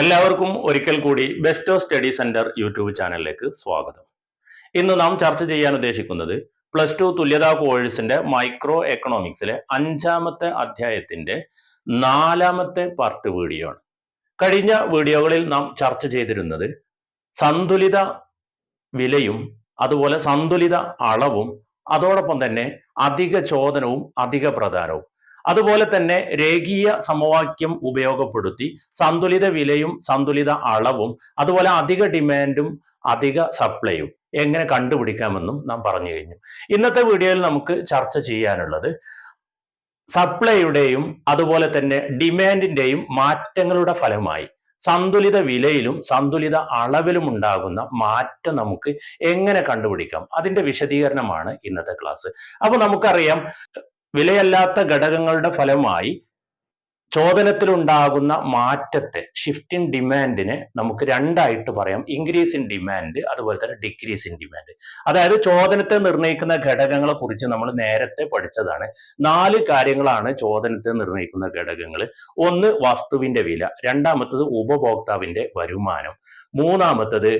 എല്ലാവർക്കും ഒരിക്കൽ കൂടി best of study centre YouTube ചാനലിലേക്ക് സ്വാഗതം. ഇന്ന് നാം ചർച്ച ചെയ്യാൻ ഉദ്ദേശിക്കുന്നത് പ്ലസ് ടു തുല്യതാ കോഴ്സിന്റെ മൈക്രോ എക്കണോമിക്സിലെ അഞ്ചാമത്തെ അധ്യായത്തിന്റെ നാലാമത്തെ പാർട്ട് വീഡിയോ ആണ്. കഴിഞ്ഞ വീഡിയോകളിൽ നാം ചർച്ച ചെയ്തിരുന്നത് സന്തുലിത വിലയും അതുപോലെ സന്തുലിത അളവും അതോടൊപ്പം തന്നെ അധിക ചോദനവും അധിക പ്രധാനവും. അതുപോലെ തന്നെ രേഖീയ സമവാക്യം ഉപയോഗപ്പെടുത്തി സന്തുലിത വിലയും സന്തുലിത അളവും അതുപോലെ അധിക ഡിമാൻഡും അധിക സപ്ലൈയും എങ്ങനെ കണ്ടുപിടിക്കാമെന്നും നാം പറഞ്ഞു കഴിഞ്ഞു. ഇന്നത്തെ വീഡിയോയിൽ നമുക്ക് ചർച്ച ചെയ്യാനുള്ളത് സപ്ലൈയുടെയും അതുപോലെ തന്നെ ഡിമാൻഡിന്റെയും മാറ്റങ്ങളുടെ ഫലമായി സന്തുലിത വിലയിലും സന്തുലിത അളവിലും ഉണ്ടാകുന്ന മാറ്റം നമുക്ക് എങ്ങനെ കണ്ടുപിടിക്കാം? അതിന്റെ വിശദീകരണമാണ് ഇന്നത്തെ ക്ലാസ് അപ്പൊ നമുക്കറിയാം വിലയല്ലാത്ത ഘടകങ്ങളുടെ ഫലമായി ചോദനത്തിലുണ്ടാകുന്ന മാറ്റത്തെ ഷിഫ്റ്റ് ഇൻ ഡിമാൻഡിനെ നമുക്ക് രണ്ടായിട്ട് പറയാം. ഇൻക്രീസ് ഇൻ ഡിമാൻഡ് അതുപോലെ തന്നെ ഡിക്രീസ് ഇൻ ഡിമാൻഡ് അതായത് ചോദനത്തെ നിർണയിക്കുന്ന ഘടകങ്ങളെ കുറിച്ച് നമ്മൾ നേരത്തെ പഠിച്ചതാണ്. നാല് കാര്യങ്ങളാണ് ചോദനത്തെ നിർണയിക്കുന്ന ഘടകങ്ങൾ. ഒന്ന് വസ്തുവിന്റെ വില. രണ്ടാമത്തത് ഉപഭോക്താവിന്റെ വരുമാനം. മൂന്നാമത്തത്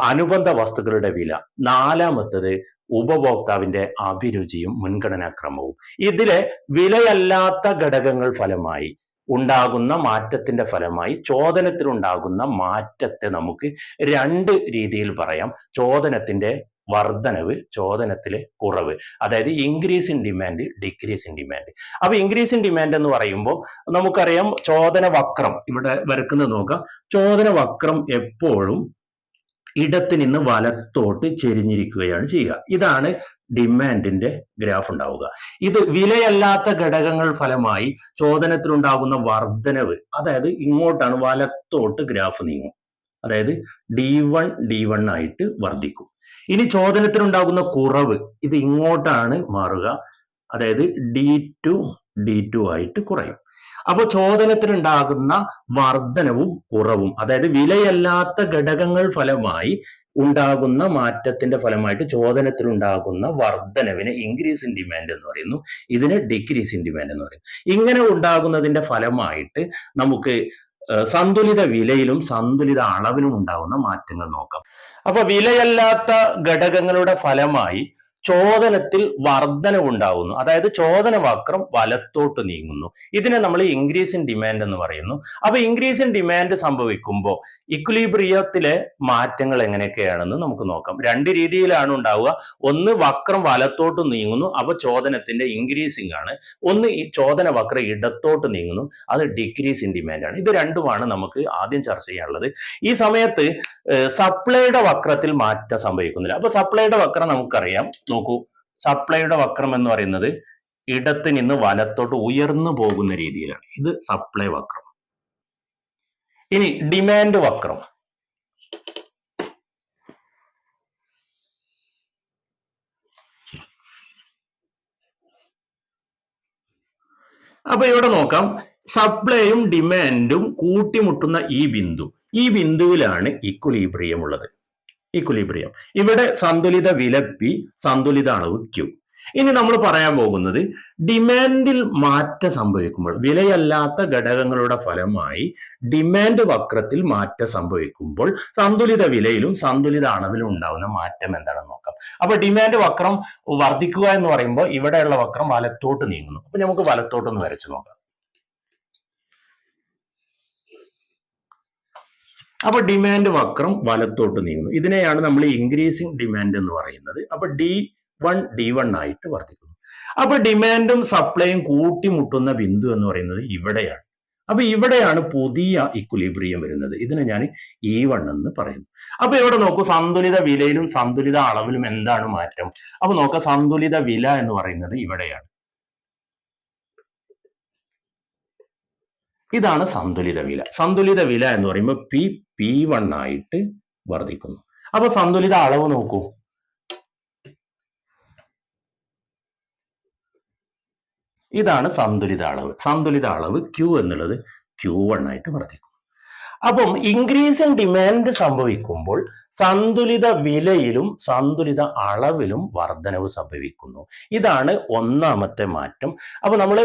അനുബന്ധ വസ്തുക്കളുടെ വില. നാലാമത്തത് ഉപഭോക്താവിന്റെ അഭിരുചിയും മുൻഗണനാക്രമവും. ഇതിലെ വിലയല്ലാത്ത ഘടകങ്ങൾ ഫലമായി ഉണ്ടാകുന്ന മാറ്റത്തിന്റെ ഫലമായി ചോദനത്തിലുണ്ടാകുന്ന മാറ്റത്തെ നമുക്ക് രണ്ട് രീതിയിൽ പറയാം. ചോദനത്തിന്റെ വർധനവ് ചോദനത്തിലെ കുറവ്. അതായത് increase in demand decrease in demand അപ്പൊ ഇൻക്രീസ് ഇൻ ഡിമാൻഡ് എന്ന് പറയുമ്പോൾ നമുക്കറിയാം ചോദന വക്രം ഇവിടെ വരക്കുന്നത് നോക്കാം. ചോദന വക്രം എപ്പോഴും ഇടത്ത് നിന്ന് വലത്തോട്ട് ചെരിഞ്ഞിരിക്കുകയാണ് ചെയ്യുക. ഇതാണ് ഡിമാൻഡിന്റെ ഗ്രാഫ് ഉണ്ടാവുക. ഇത് വിലയല്ലാത്ത ഘടകങ്ങൾ ഫലമായി ചോദനത്തിലുണ്ടാകുന്ന വർധനവ് അതായത് ഇങ്ങോട്ടാണ് വലത്തോട്ട് ഗ്രാഫ് നീങ്ങും. അതായത് ഡി വൺ ഡി വൺ ആയിട്ട് വർദ്ധിക്കും. ഇനി ചോദനത്തിലുണ്ടാകുന്ന കുറവ് ഇത് ഇങ്ങോട്ടാണ് മാറുക. അതായത് ഡി ടു ഡി ടു ആയിട്ട് കുറയും. അപ്പോൾ ചോദനത്തിനുണ്ടാകുന്ന വർധനവും കുറവും അതായത് വിലയല്ലാത്ത ഘടകങ്ങൾ ഫലമായി ഉണ്ടാകുന്ന മാറ്റത്തിന്റെ ഫലമായിട്ട് ചോദനത്തിലുണ്ടാകുന്ന വർധനവിന് ഇൻക്രീസ് ഇൻ ഡിമാൻഡ് എന്ന് പറയുന്നു. ഇതിന് ഡിക്രീസ് ഇൻ ഡിമാൻഡ് എന്ന് പറയുന്നു. ഇങ്ങനെ ഉണ്ടാകുന്നതിന്റെ ഫലമായിട്ട് നമുക്ക് സന്തുലിത വിലയിലും സന്തുലിത അളവിലും ഉണ്ടാകുന്ന മാറ്റങ്ങൾ നോക്കാം. അപ്പൊ വിലയല്ലാത്ത ഘടകങ്ങളുടെ ഫലമായി ചോദനത്തിൽ വർധനവുണ്ടാകുന്നു അതായത് ചോദന വക്രം വലത്തോട്ട് നീങ്ങുന്നു. ഇതിനെ നമ്മൾ ഇൻക്രീസ് ഇൻ ഡിമാൻഡ് എന്ന് പറയുന്നു. അപ്പൊ ഇൻക്രീസ് ഇൻ ഡിമാൻഡ് സംഭവിക്കുമ്പോൾ ഇക്വലീബ്രിയത്തിലെ മാറ്റങ്ങൾ എങ്ങനെയൊക്കെയാണെന്ന് നമുക്ക് നോക്കാം. രണ്ട് രീതിയിലാണ് ഉണ്ടാവുക. ഒന്ന് വക്രം വലത്തോട്ട് നീങ്ങുന്നു. അപ്പൊ ചോദനത്തിന്റെ ഇൻക്രീസിംഗ് ആണ്. ഒന്ന് ഈ ചോദന വക്രം ഇടത്തോട്ട് നീങ്ങുന്നു. അത് ഡിക്രീസ് ഇൻ ഡിമാൻഡ് ആണ്. ഇത് രണ്ടുമാണ് നമുക്ക് ആദ്യം ചർച്ച ചെയ്യാനുള്ളത്. ഈ സമയത്ത് സപ്ലൈയുടെ വക്രത്തിൽ മാറ്റം സംഭവിക്കുന്നില്ല. അപ്പൊ സപ്ലൈയുടെ വക്രം നമുക്കറിയാം. നോക്കൂ. സപ്ലൈയുടെ വക്രം എന്ന് പറയുന്നത് ഇടത്ത് നിന്ന് വലത്തോട്ട് ഉയർന്നു പോകുന്ന രീതിയിലാണ്. ഇത് സപ്ലൈ വക്രം. ഇനി ഡിമാൻഡ് വക്രം. അപ്പൊ ഇവിടെ നോക്കാം. സപ്ലൈയും ഡിമാൻഡും കൂട്ടിമുട്ടുന്ന ഈ ബിന്ദു. ഈ ബിന്ദുവിലാണ് ഇക്വലീബ്രിയം ഉള്ളത്. ഇക്വലീബ്രിയം ഇവിടെ സന്തുലിത വില പി സന്തുലിത അളവ് ക്യു ഇനി നമ്മൾ പറയാൻ പോകുന്നത് ഡിമാൻഡിൽ മാറ്റം സംഭവിക്കുമ്പോൾ വിലയല്ലാത്ത ഘടകങ്ങളുടെ ഫലമായി ഡിമാൻഡ് വക്രത്തിൽ മാറ്റം സംഭവിക്കുമ്പോൾ സന്തുലിത വിലയിലും സന്തുലിത അളവിലും ഉണ്ടാകുന്ന മാറ്റം എന്താണെന്ന് നോക്കാം. അപ്പൊ ഡിമാൻഡ് വക്രം വർദ്ധിക്കുക എന്ന് പറയുമ്പോൾ ഇവിടെയുള്ള വക്രം വലത്തോട്ട് നീങ്ങുന്നു. അപ്പൊ നമുക്ക് വലത്തോട്ടൊന്ന് വരച്ചു നോക്കാം. അപ്പൊ ഡിമാൻഡ് വക്രം വലത്തോട്ട് നീങ്ങുന്നു. ഇതിനെയാണ് നമ്മൾ ഇൻക്രീസിങ് ഡിമാൻഡ് എന്ന് പറയുന്നത്. അപ്പൊ ഡി വൺ ഡി വൺ ആയിട്ട് വർദ്ധിക്കുന്നു അപ്പൊ ഡിമാൻഡും സപ്ലൈയും കൂട്ടിമുട്ടുന്ന ബിന്ദു എന്ന് പറയുന്നത് ഇവിടെയാണ്. അപ്പൊ ഇവിടെയാണ് പുതിയ ഇക്വലിബ്രിയം വരുന്നത്. ഇതിനെ ഞാൻ ഇ വൺ എന്ന് പറയുന്നു. അപ്പൊ ഇവിടെ നോക്കൂ സന്തുലിത വിലയിലും സന്തുലിത അളവിലും എന്താണ് മാറ്റം? അപ്പൊ നോക്കാം സന്തുലിത വില എന്ന് പറയുന്നത് ഇവിടെയാണ്. ഇതാണ് സന്തുലിത വില. സന്തുലിത വില എന്ന് പറയുമ്പോൾ പി പി വൺ ആയിട്ട് വർദ്ധിക്കുന്നു. അപ്പൊ സന്തുലിത അളവ് നോക്കൂ. ഇതാണ് സന്തുലിത അളവ്. സന്തുലിത അളവ് ക്യൂ എന്നുള്ളത് ക്യൂ വൺ ആയിട്ട് വർദ്ധിക്കും. അപ്പം ഇൻക്രീസ് ഇൻ ഡിമാൻഡ് സംഭവിക്കുമ്പോൾ സന്തുലിത വിലയിലും സന്തുലിത അളവിലും വർധനവ് സംഭവിക്കുന്നു. ഇതാണ് ഒന്നാമത്തെ മാറ്റം. അപ്പൊ നമ്മൾ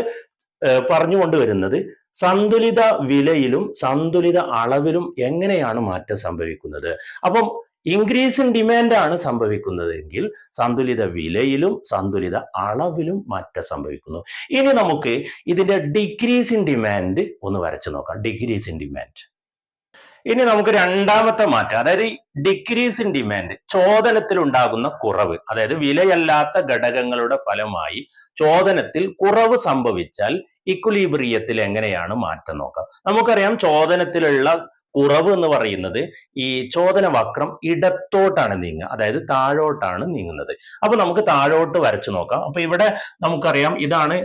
പറഞ്ഞുകൊണ്ട് വരുന്നത് സന്തുലിത വിലയിലും സന്തുലിത അളവിലും എങ്ങനെയാണ് മാറ്റം സംഭവിക്കുന്നത്? അപ്പം ഇൻക്രീസ് ഇൻ ഡിമാൻഡ് ആണ് സംഭവിക്കുന്നതെങ്കിൽ സന്തുലിത വിലയിലും സന്തുലിത അളവിലും മാറ്റം സംഭവിക്കുന്നു. ഇനി നമുക്ക് ഇതിന്റെ ഡിക്രീസ് ഇൻ ഡിമാൻഡ് ഒന്ന് വരച്ചു നോക്കാം. ഡിക്രീസ് ഇൻ ഡിമാൻഡ് ഇനി നമുക്ക് രണ്ടാമത്തെ മാറ്റം. അതായത് ഡിക്രീസ് ഇൻ ഡിമാൻഡ് ചോദനത്തിൽ ഉണ്ടാകുന്ന കുറവ്. അതായത് വിലയല്ലാത്ത ഘടകങ്ങളുടെ ഫലമായി ചോദനത്തിൽ കുറവ് സംഭവിച്ചാൽ ഇക്വലീബ്രിയത്തിൽ എങ്ങനെയാണ് മാറ്റം നോക്കാം നമുക്കറിയാം ചോദനത്തിലുള്ള കുറവ് എന്ന് പറയുന്നത് ഈ ചോദന വക്രം ഇടത്തോട്ടാണ് നീങ്ങുക. അതായത് താഴോട്ടാണ് നീങ്ങുന്നത്. അപ്പൊ നമുക്ക് താഴോട്ട് വരച്ചു നോക്കാം. അപ്പൊ ഇവിടെ നമുക്കറിയാം ഇതാണ്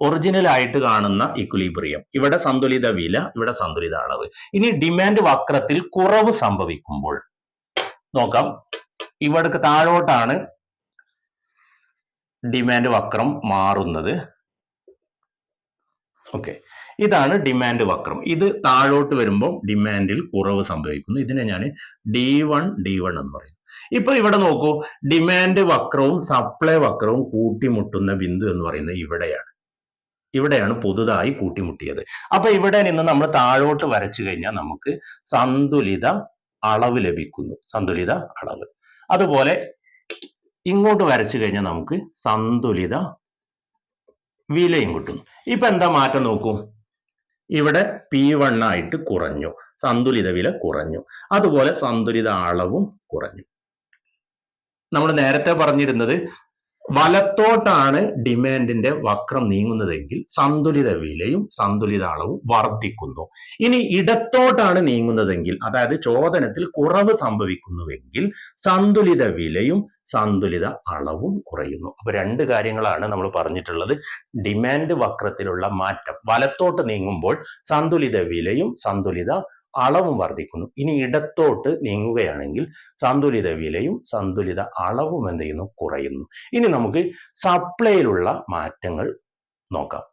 ഒറിജിനൽ ആയിട്ട് കാണുന്ന ഇക്വലീബ്രിയം ഇവിടെ സന്തുലിത വില ഇവിടെ സന്തുലിത അളവ്. ഇനി ഡിമാൻഡ് വക്രത്തിൽ കുറവ് സംഭവിക്കുമ്പോൾ നോക്കാം. ഇവിടെ താഴോട്ടാണ് ഡിമാൻഡ് വക്രം മാറുന്നത്. ഓക്കെ ഇതാണ് ഡിമാൻഡ് വക്രം. ഇത് താഴോട്ട് വരുമ്പോൾ ഡിമാൻഡിൽ കുറവ് സംഭവിക്കുന്നു. ഇതിനെ ഞാൻ ഡി വൺ ഡി വൺ എന്ന് പറയും. ഇപ്പൊ ഇവിടെ നോക്കൂ. ഡിമാൻഡ് വക്രവും സപ്ലൈ വക്രവും കൂട്ടിമുട്ടുന്ന ബിന്ദു എന്ന് പറയുന്നത് ഇവിടെയാണ്. ഇവിടെയാണ് പുതുതായി കൂട്ടിമുട്ടിയത്. അപ്പൊ ഇവിടെ നിന്ന് നമ്മൾ താഴോട്ട് വരച്ചു കഴിഞ്ഞാൽ നമുക്ക് സന്തുലിത അളവ് ലഭിക്കുന്നു. സന്തുലിത അളവ്. അതുപോലെ ഇങ്ങോട്ട് വരച്ചു കഴിഞ്ഞാൽ നമുക്ക് സന്തുലിത വിലയും കിട്ടുന്നു. ഇപ്പൊ എന്താ മാറ്റം നോക്കൂ? ഇവിടെ പി വൺ ആയിട്ട് കുറഞ്ഞു. സന്തുലിത വില കുറഞ്ഞു. അതുപോലെ സന്തുലിത അളവും കുറഞ്ഞു. നമ്മൾ നേരത്തെ പറഞ്ഞിരുന്നത് വലത്തോട്ടാണ് ഡിമാൻഡിന്റെ വക്രം നീങ്ങുന്നതെങ്കിൽ സന്തുലിത വിലയും സന്തുലിത അളവും വർദ്ധിക്കുന്നു. ഇനി ഇടത്തോട്ടാണ് നീങ്ങുന്നതെങ്കിൽ അതായത് ചോദനത്തിൽ കുറവ് സംഭവിക്കുന്നുവെങ്കിൽ സന്തുലിത വിലയും സന്തുലിത അളവും കുറയുന്നു. അപ്പൊ രണ്ട് കാര്യങ്ങളാണ് നമ്മൾ പറഞ്ഞിട്ടുള്ളത്. ഡിമാൻഡ് വക്രത്തിലുള്ള മാറ്റം. വലത്തോട്ട് നീങ്ങുമ്പോൾ സന്തുലിത വിലയും സന്തുലിത അളവും വർദ്ധിക്കുന്നു. ഇനി ഇടത്തോട്ട് നീങ്ങുകയാണെങ്കിൽ സന്തുലിത വിലയും സന്തുലിത അളവും എന്ത് ചെയ്യുന്നു? കുറയുന്നു. ഇനി നമുക്ക് സപ്ലൈയിലുള്ള മാറ്റങ്ങൾ നോക്കാം.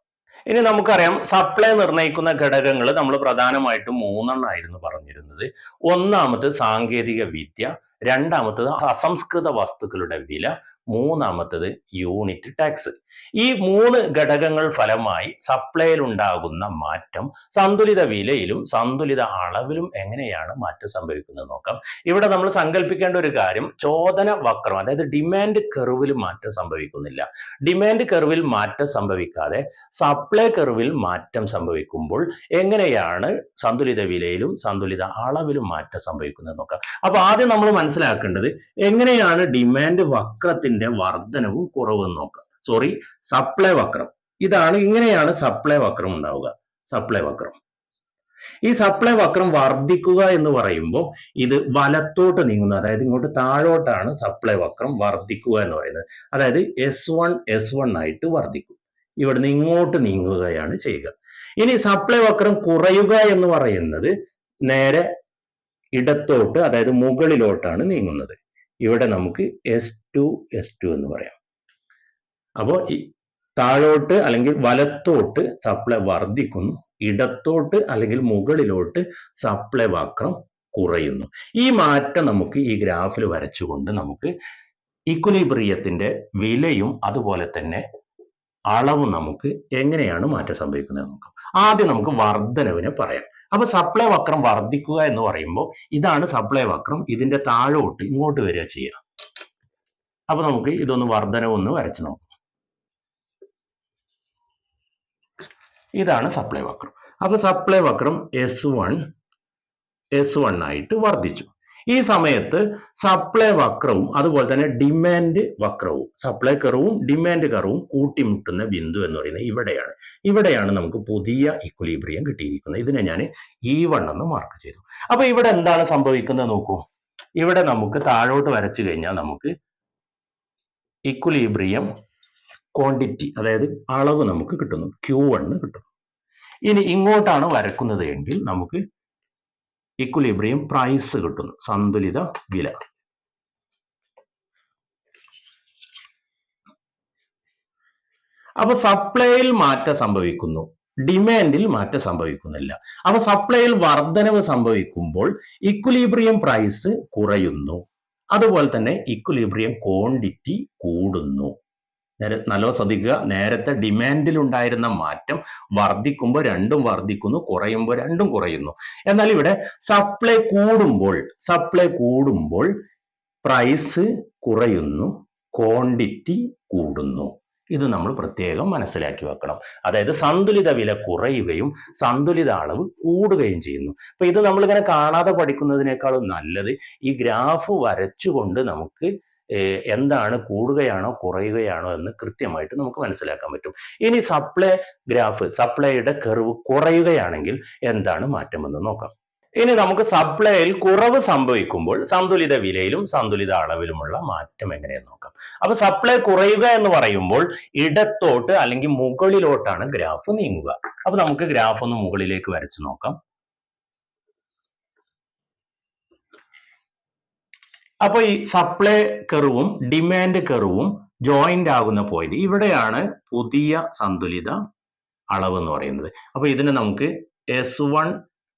ഇനി നമുക്കറിയാം സപ്ലൈ നിർണയിക്കുന്ന ഘടകങ്ങൾ നമ്മൾ പ്രധാനമായിട്ടും മൂന്നെണ്ണമായിരുന്നു പറഞ്ഞിരുന്നത്. ഒന്നാമത് സാങ്കേതിക വിദ്യ രണ്ടാമത്തത് അസംസ്കൃത വസ്തുക്കളുടെ വില മൂന്നാമത്തത് യൂണിറ്റ് ടാക്സ്. ഈ മൂന്ന് ഘടകങ്ങൾ ഫലമായി സപ്ലൈയിൽ ഉണ്ടാകുന്ന മാറ്റം സന്തുലിത വിലയിലും സന്തുലിത അളവിലും എങ്ങനെയാണ് മാറ്റം സംഭവിക്കുന്നത് നോക്കാം. ഇവിടെ നമ്മൾ സങ്കല്പിക്കേണ്ട ഒരു കാര്യം ചോദന വക്രം അതായത് ഡിമാൻഡ് കെർവിൽ മാറ്റം സംഭവിക്കുന്നില്ല. ഡിമാൻഡ് കെർവിൽ മാറ്റം സംഭവിക്കാതെ സപ്ലൈ കെർവിൽ മാറ്റം സംഭവിക്കുമ്പോൾ എങ്ങനെയാണ് സന്തുലിത വിലയിലും സന്തുലിത അളവിലും മാറ്റം സംഭവിക്കുന്നത് നോക്കാം. അപ്പൊ ആദ്യം നമ്മൾ മനസ്സിലാക്കേണ്ടത് എങ്ങനെയാണ് ഡിമാൻഡ് വക്രത്തിന്റെ വർധനവും കുറവും നോക്കാം. സോറി സപ്ലൈ വക്രം. ഇതാണ് ഇങ്ങനെയാണ് സപ്ലൈ വക്രം ഉണ്ടാവുക. സപ്ലൈ വക്രം. ഈ സപ്ലൈ വക്രം വർദ്ധിക്കുക എന്ന് പറയുമ്പോൾ ഇത് വലത്തോട്ട് നീങ്ങുന്നു. അതായത് ഇങ്ങോട്ട് താഴോട്ടാണ് സപ്ലൈ വക്രം വർദ്ധിക്കുക എന്ന് പറയുന്നത്. അതായത് എസ് വൺ എസ് വൺ ആയിട്ട് വർദ്ധിക്കും. ഇവിടുന്ന് ഇങ്ങോട്ട് നീങ്ങുകയാണ് ചെയ്യുക. ഇനി സപ്ലൈ വക്രം കുറയുക എന്ന് പറയുന്നത് നേരെ ഇടത്തോട്ട് അതായത് മുകളിലോട്ടാണ് നീങ്ങുന്നത്. ഇവിടെ നമുക്ക് എസ് ടു എസ് ടു എന്ന് പറയാം. അപ്പോൾ ഈ താഴോട്ട് അല്ലെങ്കിൽ വലത്തോട്ട് സപ്ലൈ വർദ്ധിക്കുന്നു. ഇടത്തോട്ട് അല്ലെങ്കിൽ മുകളിലോട്ട് സപ്ലൈ വക്രം കുറയുന്നു. ഈ മാറ്റം നമുക്ക് ഈ ഗ്രാഫിൽ വരച്ചുകൊണ്ട് നമുക്ക് ഇക്വലിബ്രിയത്തിന്റെ വിലയും അതുപോലെ തന്നെ അളവും നമുക്ക് എങ്ങനെയാണ് മാറ്റം സംഭവിക്കുന്നത് നോക്കാം. ആദ്യം നമുക്ക് വർധനവിനെ പറയാം. അപ്പൊ സപ്ലൈ വക്രം വർദ്ധിക്കുക എന്ന് പറയുമ്പോൾ ഇതാണ് സപ്ലൈ വക്രം. ഇതിന്റെ താഴോട്ട് ഇങ്ങോട്ട് വരിക ചെയ്യുക. അപ്പൊ നമുക്ക് ഇതൊന്ന് വർധനവൊന്ന് വരച്ചു നോക്കാം. ഇതാണ് സപ്ലൈ വക്രം. അപ്പോൾ സപ്ലൈ വക്രം എസ് വൺ എസ് വൺ ആയിട്ട് വർദ്ധിച്ചു. ഈ സമയത്ത് സപ്ലൈ വക്രവും അതുപോലെ തന്നെ ഡിമാൻഡ് വക്രവും സപ്ലൈ കറവും ഡിമാൻഡ് കറവും കൂട്ടിമുട്ടുന്ന ബിന്ദു എന്ന് പറയുന്നത് ഇവിടെയാണ്. ഇവിടെയാണ് നമുക്ക് പുതിയ ഇക്വലീബ്രിയം കിട്ടിയിരിക്കുന്നത്. ഇതിനെ ഞാൻ ഈ വൺ എന്ന് മാർക്ക് ചെയ്തു. അപ്പൊ ഇവിടെ എന്താണ് സംഭവിക്കുന്നത് നോക്കൂ. ഇവിടെ നമുക്ക് താഴോട്ട് വരച്ചു കഴിഞ്ഞാൽ നമുക്ക് ഇക്വലിബ്രിയം ക്വാണ്ടിറ്റി അതായത് അളവ് നമുക്ക് കിട്ടുന്നു. ക്യൂ വണ്ണ് കിട്ടുന്നു. ഇനി ഇങ്ങോട്ടാണ് വരക്കുന്നത് എങ്കിൽ നമുക്ക് ഇക്വലിബ്രിയം പ്രൈസ് കിട്ടുന്നു. സന്തുലിത വില. അപ്പൊ സപ്ലൈയിൽ മാറ്റം സംഭവിക്കുന്നു. ഡിമാൻഡിൽ മാറ്റം സംഭവിക്കുന്നില്ല. അപ്പൊ സപ്ലൈയിൽ വർധനവ് സംഭവിക്കുമ്പോൾ ഇക്വലിബ്രിയം പ്രൈസ് കുറയുന്നു. അതുപോലെ തന്നെ ഇക്വലിബ്രിയം ക്വാണ്ടിറ്റി കൂടുന്നു. നേരെ നല്ലോ ശ്രദ്ധിക്കുക. നേരത്തെ ഡിമാൻഡിൽ ഉണ്ടായിരുന്ന മാറ്റം വർദ്ധിക്കുമ്പോൾ രണ്ടും വർദ്ധിക്കുന്നു കുറയുമ്പോൾ രണ്ടും കുറയുന്നു. എന്നാൽ ഇവിടെ സപ്ലൈ കൂടുമ്പോൾ സപ്ലൈ കൂടുമ്പോൾ പ്രൈസ് കുറയുന്നു ക്വാണ്ടിറ്റി കൂടുന്നു. ഇത് നമ്മൾ പ്രത്യേകം മനസ്സിലാക്കി വെക്കണം. അതായത് സന്തുലിത വില കുറയുകയും സന്തുലിത അളവ് കൂടുകയും ചെയ്യുന്നു. അപ്പൊ ഇത് നമ്മളിങ്ങനെ കാണാതെ പഠിക്കുന്നതിനേക്കാളും നല്ലത് ഈ ഗ്രാഫ് വരച്ചുകൊണ്ട് നമുക്ക് എന്താണ് കൂടുകയാണോ കുറയുകയാണോ എന്ന് കൃത്യമായിട്ട് നമുക്ക് മനസ്സിലാക്കാൻ പറ്റും. ഇനി സപ്ലൈ ഗ്രാഫ് സപ്ലൈയുടെ കർവ് കുറയുകയാണെങ്കിൽ എന്താണ് മാറ്റമെന്ന് നോക്കാം. ഇനി നമുക്ക് സപ്ലൈയിൽ കുറവ് സംഭവിക്കുമ്പോൾ സന്തുലിത വിലയിലും സന്തുലിത അളവിലുമുള്ള മാറ്റം എങ്ങനെയെന്ന് നോക്കാം. അപ്പൊ സപ്ലൈ കുറയുക എന്ന് പറയുമ്പോൾ ഇടത്തോട്ട് അല്ലെങ്കിൽ മുകളിലോട്ടാണ് ഗ്രാഫ് നീങ്ങുക. അപ്പൊ നമുക്ക് ഗ്രാഫ് ഒന്ന് മുകളിലേക്ക് വരച്ചു നോക്കാം. അപ്പൊ ഈ സപ്ലൈ കെറുവും ഡിമാൻഡ് കെറുവും ജോയിന്റ് ആകുന്ന പോയിന്റ് ഇവിടെയാണ് പുതിയ സന്തുലിത അളവ് എന്ന് പറയുന്നത്. അപ്പൊ ഇതിനെ നമുക്ക് എസ് വൺ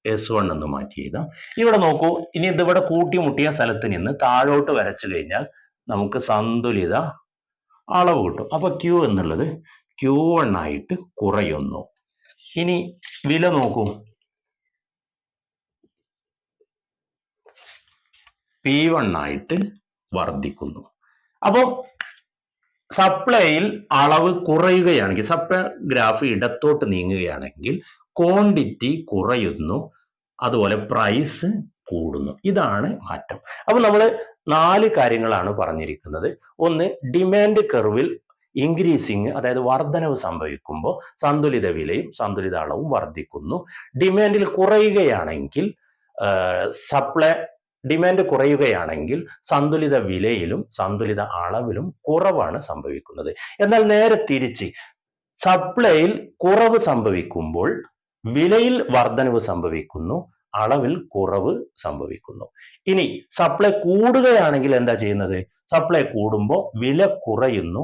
എസ് വൺ എന്ന് മാറ്റി എഴുതാം. ഇവിടെ നോക്കൂ ഇനി ഇതിവിടെ കൂട്ടിമുട്ടിയ സ്ഥലത്ത് നിന്ന് താഴോട്ട് വരച്ചു കഴിഞ്ഞാൽ നമുക്ക് സന്തുലിത അളവ് കിട്ടും. അപ്പൊ ക്യൂ എന്നുള്ളത് ക്യൂ വൺ ആയിട്ട് കുറയുന്നു. ഇനി വില നോക്കൂ. പി വൺ ആയിട്ട് വർദ്ധിക്കുന്നു. അപ്പോൾ സപ്ലൈയിൽ അളവ് കുറയുകയാണെങ്കിൽ സപ്ലൈ ഗ്രാഫ് ഇടത്തോട്ട് നീങ്ങുകയാണെങ്കിൽ ക്വാണ്ടിറ്റി കുറയുന്നു അതുപോലെ പ്രൈസ് കൂടുന്നു. ഇതാണ് മാറ്റം. അപ്പോൾ നമ്മൾ നാല് കാര്യങ്ങളാണ് പറഞ്ഞിരിക്കുന്നത്. ഒന്ന് ഡിമാൻഡ് കർവിൽ ഇൻക്രീസിങ് അതായത് വർധനവ് സംഭവിക്കുമ്പോൾ സന്തുലിത വിലയും സന്തുലിത അളവും വർദ്ധിക്കുന്നു. ഡിമാൻഡിൽ കുറയുകയാണെങ്കിൽ സപ്ലൈ ഡിമാൻഡ് കുറയുകയാണെങ്കിൽ സന്തുലിത വിലയിലും സന്തുലിത അളവിലും കുറവാണ് സംഭവിക്കുന്നത്. എന്നാൽ നേരെ തിരിച്ച് സപ്ലൈയിൽ കുറവ് സംഭവിക്കുമ്പോൾ വിലയിൽ വർധനവ് സംഭവിക്കുന്നു അളവിൽ കുറവ് സംഭവിക്കുന്നു. ഇനി സപ്ലൈ കൂടുകയാണെങ്കിൽ എന്താ ചെയ്യുന്നത്? സപ്ലൈ കൂടുമ്പോൾ വില കുറയുന്നു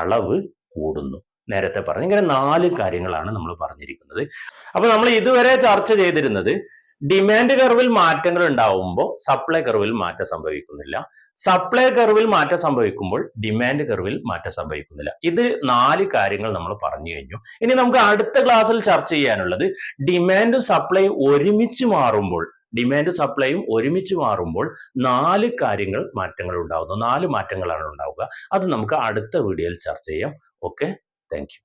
അളവ് കൂടുന്നു. നേരത്തെ പറഞ്ഞു ഇങ്ങനെ നാല് കാര്യങ്ങളാണ് നമ്മൾ പറഞ്ഞിരിക്കുന്നത്. അപ്പൊ നമ്മൾ ഇതുവരെ ചർച്ച ചെയ്തിരുന്നത് ഡിമാൻഡ് കർവിൽ മാറ്റങ്ങൾ ഉണ്ടാവുമ്പോൾ സപ്ലൈ കർവിൽ മാറ്റം സംഭവിക്കുന്നില്ല. സപ്ലൈ കർവിൽ മാറ്റം സംഭവിക്കുമ്പോൾ ഡിമാൻഡ് കർവിൽ മാറ്റം സംഭവിക്കുന്നില്ല. ഇത് നാല് കാര്യങ്ങൾ നമ്മൾ പറഞ്ഞു കഴിഞ്ഞു. ഇനി നമുക്ക് അടുത്ത ക്ലാസ്സിൽ ചർച്ച ചെയ്യാനുള്ളത് ഡിമാൻഡും സപ്ലൈ ഒരുമിച്ച് മാറുമ്പോൾ ഡിമാൻഡും സപ്ലൈയും ഒരുമിച്ച് മാറുമ്പോൾ നാല് കാര്യങ്ങൾ മാറ്റങ്ങൾ ഉണ്ടാകുന്നു നാല് മാറ്റങ്ങളാണ് ഉണ്ടാവുക. അത് നമുക്ക് അടുത്ത വീഡിയോയിൽ ചർച്ച ചെയ്യാം. Okay thank